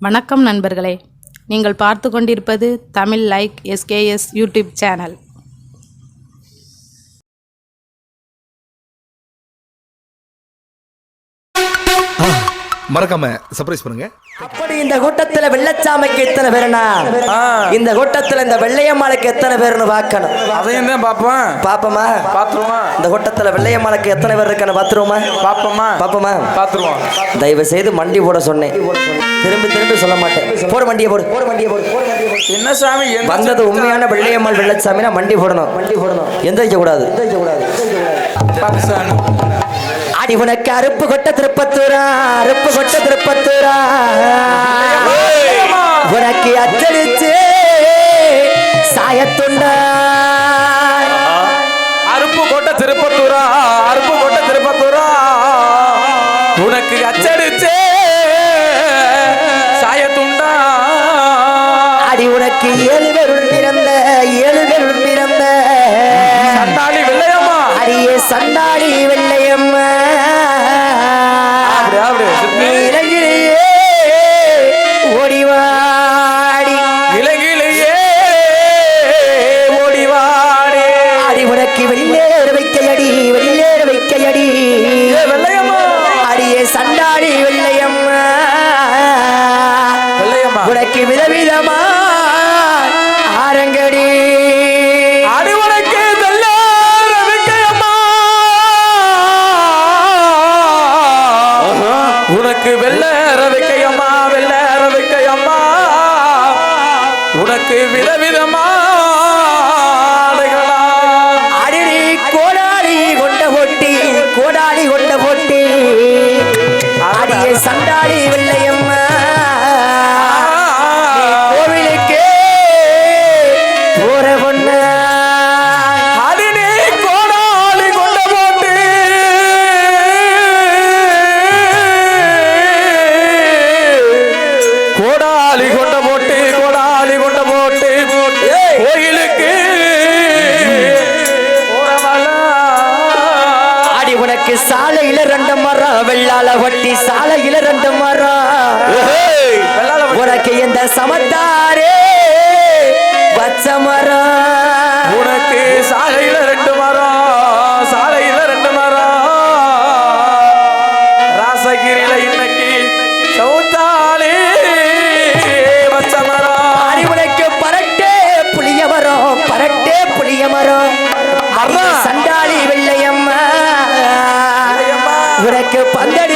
வணக்கம் நண்பர்களே. நீங்கள் பார்த்து கொண்டிருப்பது Tamil like SKS YouTube channel. மறக்காம சர்ப்ரைஸ் பண்ணுங்க. அப்படி இந்த கூட்டத்துல வெள்ளச்சாமிக்கு எத்தனை பேருனா? இந்த கூட்டத்துல இந்த வெள்ளையம்மாளுக்கு எத்தனை பேருன்னு பார்க்கணும். அதையும் தான் பார்ப்போம். பாப்போமா பார்த்துருவோம்? இந்த கூட்டத்துல வெள்ளையம்மாளுக்கு எத்தனை பேர் இருக்கான்னு பாத்துருவோமா பார்ப்போமா? பாப்போமா பார்த்துருவோம். தயவு செய்து மண்டி போட சொன்னேன். திரும்பி திரும்பி சொல்ல மாட்டேன். போடு மண்டியை போடு. போடு மண்டியை போடு. போடு மண்டியை போடு. என்ன சாமி எந்த வந்தது உண்மையான வெள்ளையம்மாள் வெள்ளச்சாமினா மண்டி போடணும். மண்டி போடணும். எந்திரிக்க கூடாது. எந்திரிக்க கூடாது. அடி உனக்கு அருப்பு கொட்ட திருப்பத்தூரா அருப்பு கொட்ட திருப்பத்தூரா. உனக்கு அச்சடிச்சு சாயத்துண்டா. அருப்பு கோட்டை திருப்பத்தூரா அருப்பு கோட்டை திருப்பத்தூரா. உனக்கு அச்சடிச்சே சாயத்துண்டா. அடி உனக்கு ஏழு பேருள் பிறந்த ஏழு பேருள் பிறந்த. சண்டாளி வெள்ளையம்மா. அடியே சண்டாடி விதவிதமா ஆரங்கடி அடி உனக்கு வெள்ளார வெங்கையம்மா வெள்ளார வெங்கையம்மா உனக்கு விதவிதமா கோடாளி கொண்ட பொட்டி கோடாளி கொண்ட பொட்டி. அடி உனக்கு சாலையில ரெண்டு மரம். வெள்ளால வட்டி சாலையில ரெண்டு மரம். உனக்கு இந்த சமத்தாரே. பச்சை மரம். உனக்கு சாலையில ரெண்டு மரம் சாலையில ரெண்டு மரம். ராசகிரியில இன்னைக்கு சவுத்தாளி வச்ச மரம். அடி உனக்கு பரட்டே புளிய மரம் பரட்டே புளிய மரம். சண்டாளி வெள்ளையம்மா. உனக்கு பந்தடிக்க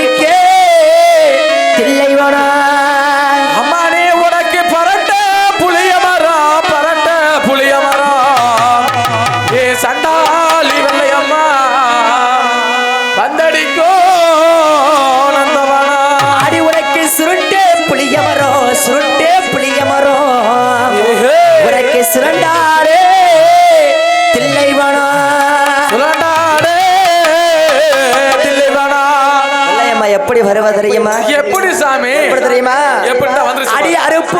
எப்படி வருவ தெரியுமா? எப்படி சாமி? எப்படி தெரியுமா? வந்துருச்சு? அடி அறுப்பு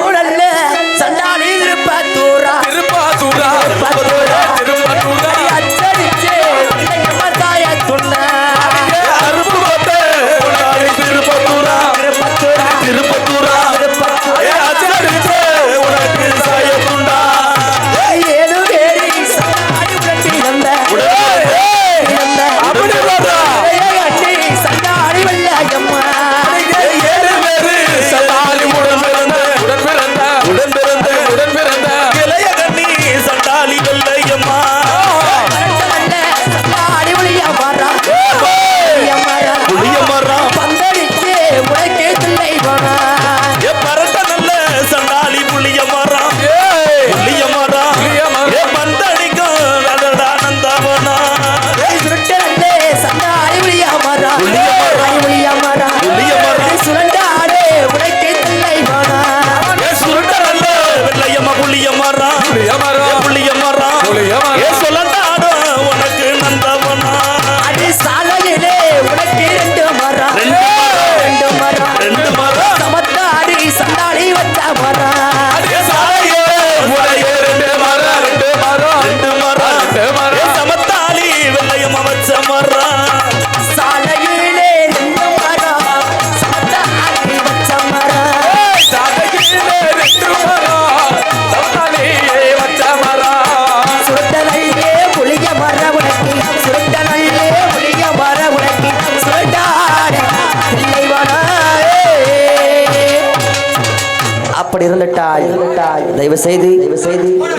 இருந்துட்டால் தயவு செய்து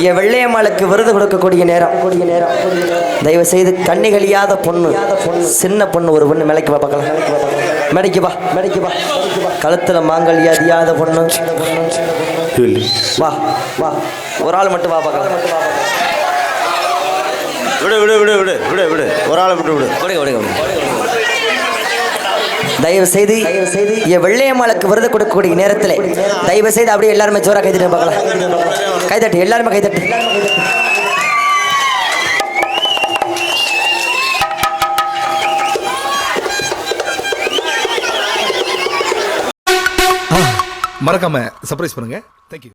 என் வெள்ளையம்மாளுக்கு விருது கொடுக்கக்கூடிய நேரம். தயவு செய்து கண்ணிகளியாத பொண்ணு சின்ன பொண்ணு ஒரு பொண்ணு மேலைக்கு வா பார்க்கலாம் மேடைக்கு வா. மேடைக்கு வா கழுத்துல மாங்கல்யா அதியாத பொண்ணு. வா வா. ஒரு ஆள் மட்டும் வா பார்க்கலாம் விடு விடு விடு விடு விடு விடு. ஒரு ஆளை விட்டு விடு. கொடுங்க கொடுங்க. தயவு செய்து என் வெள்ளையம்மாளுக்கு விருது கொடுக்கக்கூடிய நேரத்தில் தயவு செய்து அப்படியே எல்லாருமே ஜோரா கைதட்டு பார்க்கலாம். கைதட்டு எல்லாருமே கைதட்டு. மறக்காம சர்ப்ரைஸ் பண்ணுங்க. தேங்க்யூ